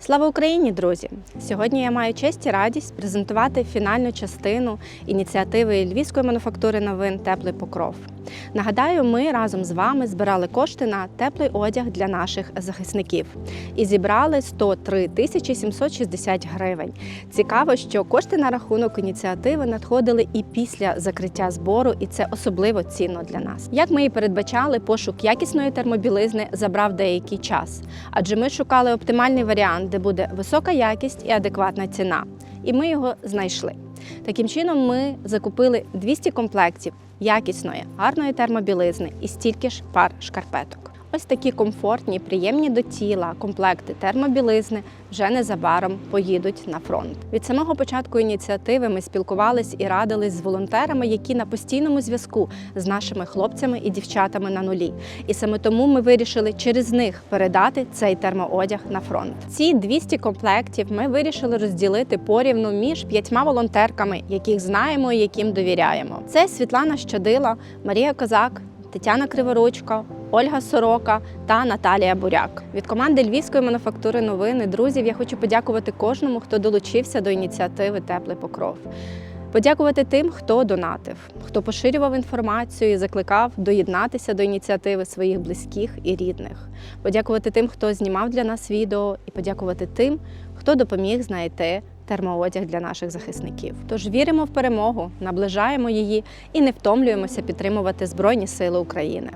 Слава Україні, друзі! Сьогодні я маю честь і радість презентувати фінальну частину ініціативи Львівської мануфактури новин Теплий покров. Нагадаю, ми разом з вами збирали кошти на теплий одяг для наших захисників і зібрали 103 тисячі 760 гривень. Цікаво, що кошти на рахунок ініціативи надходили і після закриття збору, і це особливо цінно для нас. Як ми і передбачали, пошук якісної термобілизни забрав деякий час, адже ми шукали оптимальний варіант, де буде висока якість і адекватна ціна. І ми його знайшли. Таким чином, ми закупили 200 комплектів якісної, гарної термобілизни і стільки ж пар шкарпеток. Ось такі комфортні, приємні до тіла комплекти термобілизни вже незабаром поїдуть на фронт. Від самого початку ініціативи ми спілкувались і радились з волонтерами, які на постійному зв'язку з нашими хлопцями і дівчатами на нулі. І саме тому ми вирішили через них передати цей термоодяг на фронт. Ці 200 комплектів ми вирішили розділити порівну між п'ятьма волонтерками, яких знаємо і яким довіряємо. Це Світлана Щадила, Марія Козак. Тетяна Криворучко, Ольга Сорока та Наталія Буряк. Від команди Львівської мануфактури новини друзів я хочу подякувати кожному, хто долучився до ініціативи Теплий покров. Подякувати тим, хто донатив, хто поширював інформацію і закликав доєднатися до ініціативи своїх близьких і рідних. Подякувати тим, хто знімав для нас відео, і подякувати тим, хто допоміг знайти термоодяг для наших захисників. Тож віримо в перемогу, наближаємо її і не втомлюємося підтримувати Збройні Сили України.